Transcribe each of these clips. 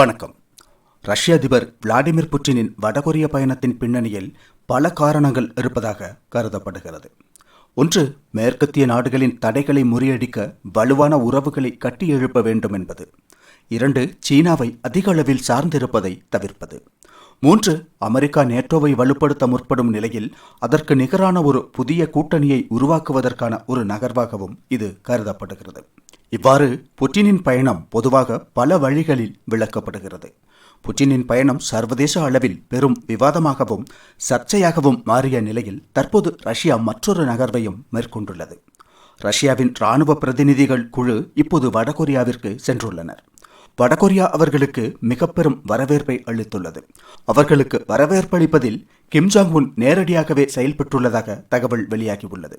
வணக்கம். ரஷ்ய அதிபர் விளாடிமிர் புட்டினின் வடகொரிய பயணத்தின் பின்னணியில் பல காரணங்கள் இருப்பதாக கருதப்படுகிறது. ஒன்று மேற்கத்திய நாடுகளின் தடைகளை முறியடிக்க வலுவான உறவுகளை கட்டியெழுப்ப வேண்டும் என்பது. இரண்டு சீனாவை அதிக அளவில் சார்ந்திருப்பதை தவிர்ப்பது. மூன்று அமெரிக்கா நேட்டோவை வலுப்படுத்த முற்படும் நிலையில் அதற்கு நிகரான ஒரு புதிய கூட்டணியை உருவாக்குவதற்கான ஒரு நகர்வாகவும் இது கருதப்படுகிறது. இவ்வாறு புட்டினின் பயணம் பொதுவாக பல வழிகளில் விளக்கப்படுகிறது. புட்டினின் பயணம் சர்வதேச அளவில் பெரும் விவாதமாகவும் சர்ச்சையாகவும் மாறிய நிலையில் தற்போது ரஷ்யா மற்றொரு நகர்வையும் மேற்கொண்டுள்ளது. ரஷ்யாவின் ராணுவ பிரதிநிதிகள் குழு இப்போது வடகொரியாவிற்கு சென்றுள்ளனர். வடகொரியா அவர்களுக்கு மிக பெரும் வரவேற்பை அளித்துள்ளது. அவர்களுக்கு வரவேற்பளிப்பதில் கிம் ஜாங் உன் நேரடியாகவே செயல்பட்டுள்ளதாக தகவல் வெளியாகியுள்ளது.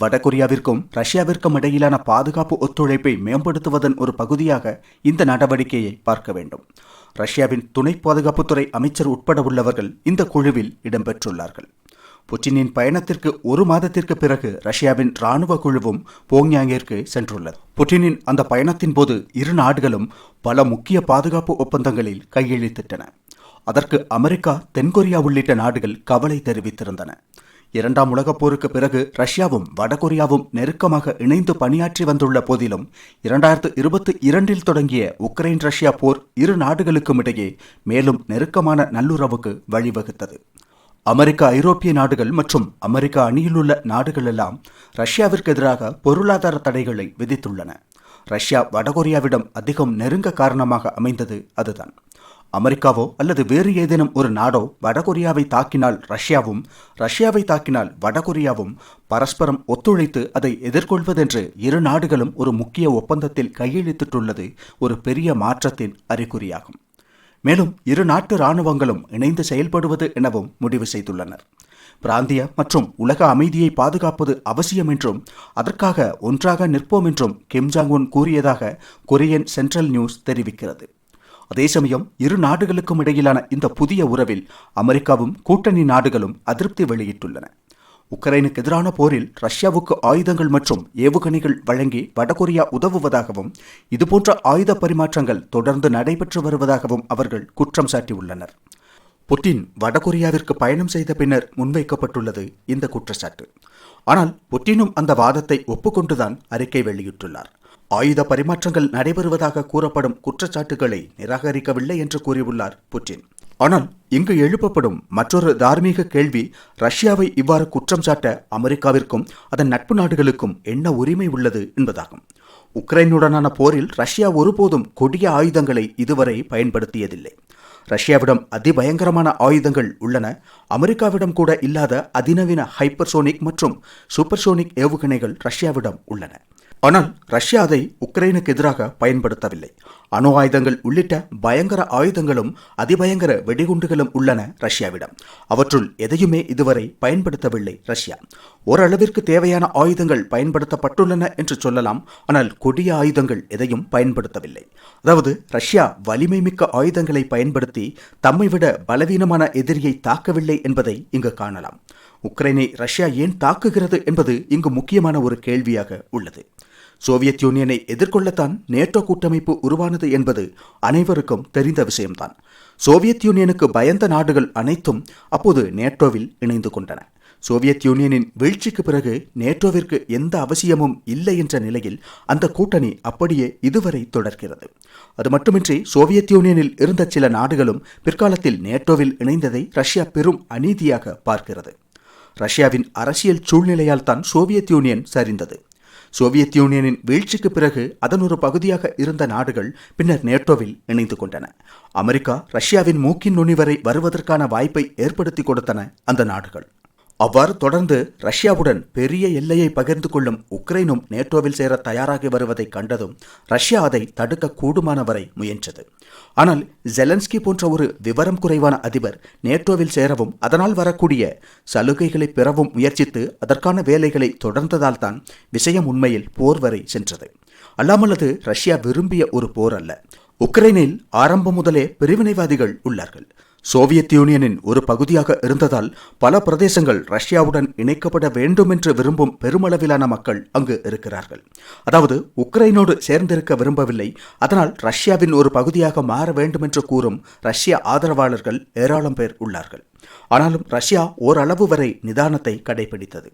வடகொரியாவிற்கும் ரஷ்யாவிற்கும் இடையிலான பாதுகாப்பு ஒத்துழைப்பை மேம்படுத்துவதன் ஒரு பகுதியாக இந்த நடவடிக்கையை பார்க்க வேண்டும். ரஷ்யாவின் துணை பாதுகாப்புத்துறை அமைச்சர் உட்பட உள்ளவர்கள் இந்த குழுவில் இடம்பெற்றுள்ளார்கள். புட்டினின் பயணத்திற்கு ஒரு மாதத்திற்கு பிறகு ரஷ்யாவின் ராணுவ குழுவும் போங்யாங்கிற்கு சென்றுள்ளது. புட்டினின் அந்த பயணத்தின் போது இரு நாடுகளும் பல முக்கிய பாதுகாப்பு ஒப்பந்தங்களில் கையெழுத்திட்டன. அதற்கு அமெரிக்கா தென்கொரியா உள்ளிட்ட நாடுகள் கவலை தெரிவித்திருந்தன. இரண்டாம் உலகப் போருக்கு பிறகு ரஷ்யாவும் வடகொரியாவும் நெருக்கமாக இணைந்து பணியாற்றி வந்துள்ள போதிலும் இரண்டாயிரத்து இருபத்தி இரண்டில் தொடங்கிய உக்ரைன் ரஷ்யா போர் இரு நாடுகளுக்கும் இடையே மேலும் நெருக்கமான நல்லுறவுக்கு வழிவகுத்தது. அமெரிக்க ஐரோப்பிய நாடுகள் மற்றும் அமெரிக்க அணியிலுள்ள நாடுகள் எல்லாம் ரஷ்யாவிற்கு எதிராக பொருளாதார தடைகளை விதித்துள்ளன. ரஷ்யா வடகொரியாவிடம் அதிகம் நெருங்க காரணமாக அமைந்தது அதுதான். அமெரிக்காவோ அல்லது வேறு ஏதேனும் ஒரு நாடோ வடகொரியாவை தாக்கினால் ரஷ்யாவும் ரஷ்யாவை தாக்கினால் வடகொரியாவும் பரஸ்பரம் ஒத்துழைத்து அதை எதிர்கொள்வதென்று இரு நாடுகளும் ஒரு முக்கிய ஒப்பந்தத்தில் கையெழுத்திட்டுள்ளது ஒரு பெரிய மாற்றத்தின் அறிகுறியாகும். மேலும் இரு நாட்டு இராணுவங்களும் இணைந்து செயல்படுவது எனவும் முடிவு செய்துள்ளனர். பிராந்திய மற்றும் உலக அமைதியை பாதுகாப்பது அவசியம் என்றும் அதற்காக ஒன்றாக நிற்போம் என்றும் கிம் ஜாங் உன் கூறியதாக கொரியன் சென்ட்ரல் நியூஸ் தெரிவிக்கிறது. அதே சமயம் இரு நாடுகளுக்கும் இடையிலான இந்த புதிய உறவில் அமெரிக்காவும் கூட்டணி நாடுகளும் அதிருப்தி வெளியிட்டுள்ளன. உக்ரைனுக்கு எதிரான போரில் ரஷ்யாவுக்கு ஆயுதங்கள் மற்றும் ஏவுகணைகள் வழங்கி வடகொரியா உதவுவதாகவும் இதுபோன்ற ஆயுத பரிமாற்றங்கள் தொடர்ந்து நடைபெற்று வருவதாகவும் அவர்கள் குற்றம் சாட்டியுள்ளனர். புட்டின் வடகொரியாவிற்கு பயணம் செய்த பின்னர் முன்வைக்கப்பட்டுள்ளது இந்த குற்றச்சாட்டு. ஆனால் புட்டினும் அந்த வாதத்தை ஒப்புக்கொண்டுதான் அறிக்கை வெளியிட்டுள்ளார். ஆயுத பரிமாற்றங்கள் நடைபெறுவதாக கூறப்படும் குற்றச்சாட்டுகளை நிராகரிக்கவில்லை என்று கூறியுள்ளார் புட்டின். ஆனால் இங்கு எழுப்பப்படும் மற்றொரு தார்மீக கேள்வி ரஷ்யாவை இவ்வாறு குற்றம் சாட்ட அமெரிக்காவிற்கும் அதன் நட்பு நாடுகளுக்கும் என்ன உரிமை உள்ளது என்பதாகும். உக்ரைனுடனான போரில் ரஷ்யா ஒருபோதும் கொடிய ஆயுதங்களை இதுவரை பயன்படுத்தியதில்லை. ரஷ்யாவிடம் அதிபயங்கரமான ஆயுதங்கள் உள்ளன. அமெரிக்காவிடம் கூட இல்லாத அதிநவீன ஹைப்பர்சோனிக் மற்றும் சூப்பர்சோனிக் ஏவுகணைகள் ரஷ்யாவிடம் உள்ளன. ஆனால் ரஷ்யா அதை உக்ரைனுக்கு எதிராக பயன்படுத்தவில்லை. அணு ஆயுதங்கள் உள்ளிட்ட பயங்கர ஆயுதங்களும் அதிபயங்கர வெடிகுண்டுகளும் உள்ளன ரஷ்யாவிடம். அவற்றுள் எதையுமே இதுவரை பயன்படுத்தவில்லை ரஷ்யா. ஓரளவிற்கு தேவையான ஆயுதங்கள் பயன்படுத்தப்பட்டுள்ளன என்று சொல்லலாம் ஆனால் கொடிய ஆயுதங்கள் எதையும் பயன்படுத்தவில்லை. அதாவது ரஷ்யா வலிமை மிக்க ஆயுதங்களை பயன்படுத்தி தம்மை விட பலவீனமான எதிரியை தாக்கவில்லை என்பதை இங்கு காணலாம். உக்ரைனை ரஷ்யா ஏன் தாக்குகிறது என்பது இங்கு முக்கியமான ஒரு கேள்வியாக உள்ளது. சோவியத் யூனியனை எதிர்கொள்ளத்தான் நேட்டோ கூட்டமைப்பு உருவானது என்பது அனைவருக்கும் தெரிந்த விஷயம்தான். சோவியத் யூனியனுக்கு பயந்த நாடுகள் அனைத்தும் அப்போது நேட்டோவில் இணைந்து கொண்டன. சோவியத் யூனியனின் வீழ்ச்சிக்கு பிறகு நேட்டோவிற்கு எந்த அவசியமும் இல்லை என்ற நிலையில் அந்த கூட்டணி அப்படியே இதுவரை தொடர்கிறது. அது மட்டுமின்றி சோவியத் யூனியனில் இருந்த சில நாடுகளும் பிற்காலத்தில் நேட்டோவில் இணைந்ததை ரஷ்யா பெரும் அநீதியாக பார்க்கிறது. ரஷ்யாவின் அரசியல் சூழ்நிலையால் தான் சோவியத் யூனியன் சரிந்தது. சோவியத் யூனியனின் வீழ்ச்சிக்கு பிறகு அதன் ஒரு பகுதியாக இருந்த நாடுகள் பின்னர் நேட்டோவில் இணைந்து கொண்டன. அமெரிக்கா ரஷ்யாவின் மூக்கின் நுனி வரை வருவதற்கான வாய்ப்பை ஏற்படுத்தி கொடுத்தன அந்த நாடுகள். அவ்வாறு தொடர்ந்து ரஷ்யாவுடன் பெரிய எல்லையை பகிர்ந்து கொள்ளும் உக்ரைனும் நேட்டோவில் சேர தயாராகி வருவதை கண்டதும் ரஷ்யா அதை தடுக்க கூடுமானவரை முயன்றது. ஆனால் ஜெலன்ஸ்கி போன்ற ஒரு விவரம் குறைவான அதிபர் நேட்டோவில் சேரவும் அதனால் வரக்கூடிய சலுகைகளை பெறவும் முயற்சித்து அதற்கான வேலைகளை தொடர்ந்ததால் தான் விஷயம் உண்மையில் போர் வரை சென்றது. அல்லாமல்லது ரஷ்யா விரும்பிய ஒரு போர் அல்ல. உக்ரைனில் ஆரம்பம் முதலே பிரிவினைவாதிகள் உள்ளார்கள். சோவியத் யூனியனின் ஒரு பகுதியாக இருந்ததால் பல பிரதேசங்கள் ரஷ்யாவுடன் இணைக்கப்பட வேண்டும் என்று விரும்பும் பெருமளவிலான மக்கள் அங்கு இருக்கிறார்கள். அதாவது உக்ரைனோடு சேர்ந்திருக்க விரும்பவில்லை. அதனால் ரஷ்யாவின் ஒரு பகுதியாக மாற வேண்டும் என்று கூறும் ரஷ்ய ஆதரவாளர்கள் ஏராளம் பேர் உள்ளார்கள். ஆனாலும் ரஷ்யா ஓரளவு வரை நிதானத்தை கடைபிடித்தது.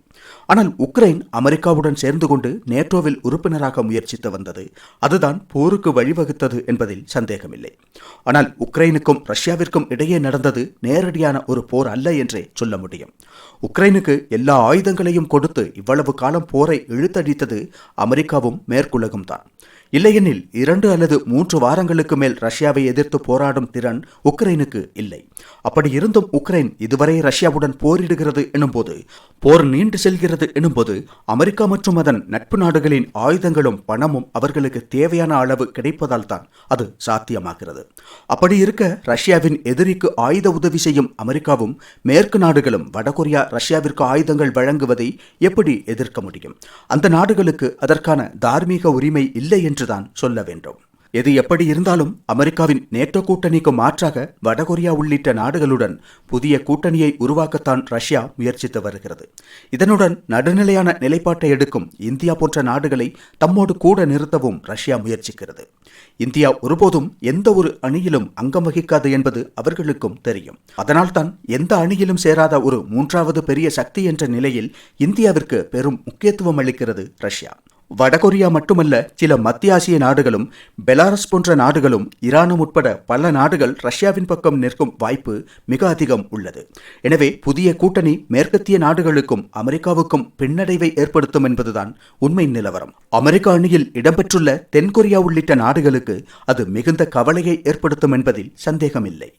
ஆனால் உக்ரைன் அமெரிக்காவுடன் சேர்ந்து கொண்டு நேட்டோவில் உறுப்பினராக முயற்சித்து வந்தது. அதுதான் போருக்கு வழிவகுத்தது என்பதில் சந்தேகமில்லை. ஆனால் உக்ரைனுக்கும் ரஷ்யாவிற்கும் இடையே நடந்தது நேரடியான ஒரு போர் அல்ல என்றே சொல்ல முடியும். உக்ரைனுக்கு எல்லா ஆயுதங்களையும் கொடுத்து இவ்வளவு காலம் போரை இழுத்தடித்தது அமெரிக்காவும் மேற்குலகும் தான் இல்லையெனில் இரண்டு அல்லது மூன்று வாரங்களுக்கு மேல் ரஷ்யாவை எதிர்த்து போராடும் திறன் உக்ரைனுக்கு இல்லை. அப்படி இருந்தும் உக்ரைன் இதுவரை ரஷ்யாவுடன் போரிடுகிறது எனும்போது போர் நீண்டு செல்கிறது எனும்போது அமெரிக்கா மற்றும் அதன் நட்பு நாடுகளின் ஆயுதங்களும் பணமும் அவர்களுக்கு தேவையான அளவு கிடைப்பதால் தான் அது சாத்தியமாகிறது. அப்படி இருக்க ரஷ்யாவின் எதிரிக்கு ஆயுத உதவி செய்யும் அமெரிக்காவும் மேற்கு நாடுகளும் வடகொரியா ரஷ்யாவிற்கு ஆயுதங்கள் வழங்குவதை எப்படி எதிர்க்க முடியும்? அந்த நாடுகளுக்கு அதற்கான தார்மீக உரிமை இல்லை என்று என்றுதான் சொல்ல வேண்டும். எது எப்படி இருந்தாலும் அமெரிக்காவின் நேட்டோ கூட்டணிக்கு மாற்றாக வடகொரியா உள்ளிட்ட நாடுகளுடன் புதிய கூட்டணியை உருவாக்கத்தான் ரஷ்யா முயற்சித்து வருகிறது. இதனுடன் நடுநிலையான நிலைப்பாட்டை எடுக்கும் இந்தியா போன்ற நாடுகளை தம்மோடு கூட நிறுத்தவும் ரஷ்யா முயற்சிக்கிறது. இந்தியா ஒருபோதும் எந்த ஒரு அணியிலும் அங்கம் வகிக்காது என்பது அவர்களுக்கும் தெரியும். அதனால்தான் எந்த அணியிலும் சேராத ஒரு மூன்றாவது பெரிய சக்தி என்ற நிலையில் இந்தியாவிற்கு பெரும் முக்கியத்துவம் அளிக்கிறது ரஷ்யா. வடகொரியா மட்டுமல்ல சில மத்திய ஆசிய நாடுகளும் பெலாரஸ் போன்ற நாடுகளும் ஈரானும் உட்பட பல நாடுகள் ரஷ்யாவின் பக்கம் நிற்கும் வாய்ப்பு மிக அதிகம் உள்ளது. எனவே புதிய கூட்டணி மேற்கத்திய நாடுகளுக்கும் அமெரிக்காவுக்கும் பின்னடைவை ஏற்படுத்தும் என்பதுதான் உண்மை நிலவரம். அமெரிக்க அணியில் இடம்பெற்றுள்ள தென்கொரியா உள்ளிட்ட நாடுகளுக்கு அது மிகுந்த கவலையை ஏற்படுத்தும் என்பதில் சந்தேகமில்லை.